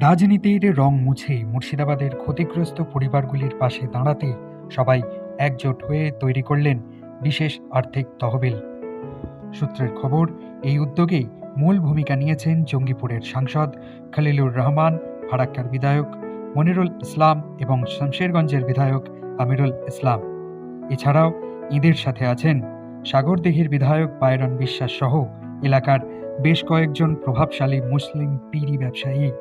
রাজনীতির রং মুছে মুর্শিদাবাদের ক্ষতিগ্রস্ত পরিবারগুলির পাশে দাঁড়াতে সবাই একজোট হয়ে তৈরি করলেন বিশেষ আর্থিক তহবিল। সূত্রের খবর, এই উদ্যোগে মূল ভূমিকা নিয়েছেন জঙ্গিপুরের সাংসদ খলিলুর রহমান, ফারাক্কার বিধায়ক মনিরুল ইসলাম এবং শমশেরগঞ্জের বিধায়ক আমিরুল ইসলাম। এছাড়াও ঈদের সাথে আছেন সাগরদিঘির বিধায়ক বায়রন বিশ্বাস সহ এলাকার বেশ কয়েকজন প্রভাবশালী মুসলিম পিড়ি ব্যবসায়ী।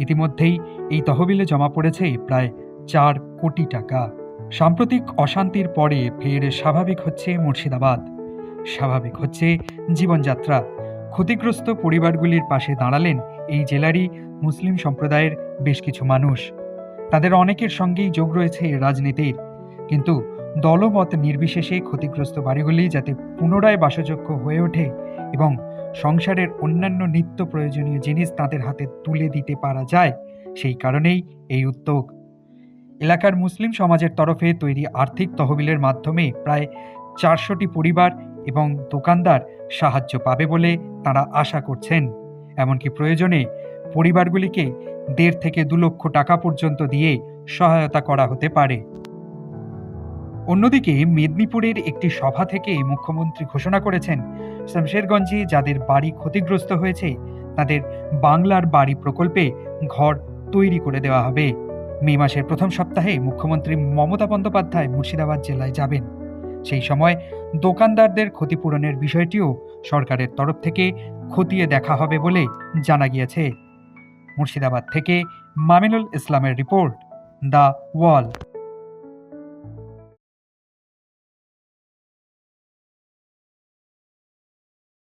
ইতিমধ্যেই এই তহবিলে জমা পড়েছে প্রায় চার কোটি টাকা। সাম্প্রতিক অশান্তির পরে ফের স্বাভাবিক হচ্ছে মুর্শিদাবাদ। স্বাভাবিক হচ্ছে জীবনযাত্রা। ক্ষতিগ্রস্ত পরিবারগুলির পাশে দাঁড়ালেন এই জেলারই মুসলিম সম্প্রদায়ের বেশ কিছু মানুষ। তাদের অনেকের সঙ্গেই যোগ রয়েছে রাজনীতির। কিন্তু দলমত নির্বিশেষে ক্ষতিগ্রস্ত বাড়িগুলি যাতে পুনরায় বাসযোগ্য হয়ে ওঠে এবং সংসারের অন্যান্য নিত্য প্রয়োজনীয় জিনিস তাদের হাতে তুলে দিতে পারা যায়, সেই কারণেই এই উদ্যোগ। এলাকার মুসলিম সমাজের তরফে তৈরি আর্থিক তহবিলের মাধ্যমে প্রায় চারশোটি পরিবার এবং দোকানদার সাহায্য পাবে বলে তারা আশা করছেন। এমনকি প্রয়োজনে পরিবারগুলিকে দেড় থেকে দু লক্ষ টাকা পর্যন্ত দিয়ে সহায়তা করা হতে পারে। অন্যদিকে মেদিনীপুরের একটি সভা থেকে মুখ্যমন্ত্রী ঘোষণা করেছেন, শমশেরগঞ্জে যাদের বাড়ি ক্ষতিগ্রস্ত হয়েছে, তাদের বাংলার বাড়ি প্রকল্পে ঘর তৈরি করে দেওয়া হবে। মে মাসের প্রথম সপ্তাহে মুখ্যমন্ত্রী মমতা বন্দ্যোপাধ্যায় মুর্শিদাবাদ জেলায় যাবেন। সেই সময় দোকানদারদের ক্ষতিপূরণের বিষয়টিও সরকারের তরফ থেকে খতিয়ে দেখা হবে বলে জানা গিয়েছে। মুর্শিদাবাদ থেকে মামিনুল ইসলামের রিপোর্ট, দ্য ওয়াল।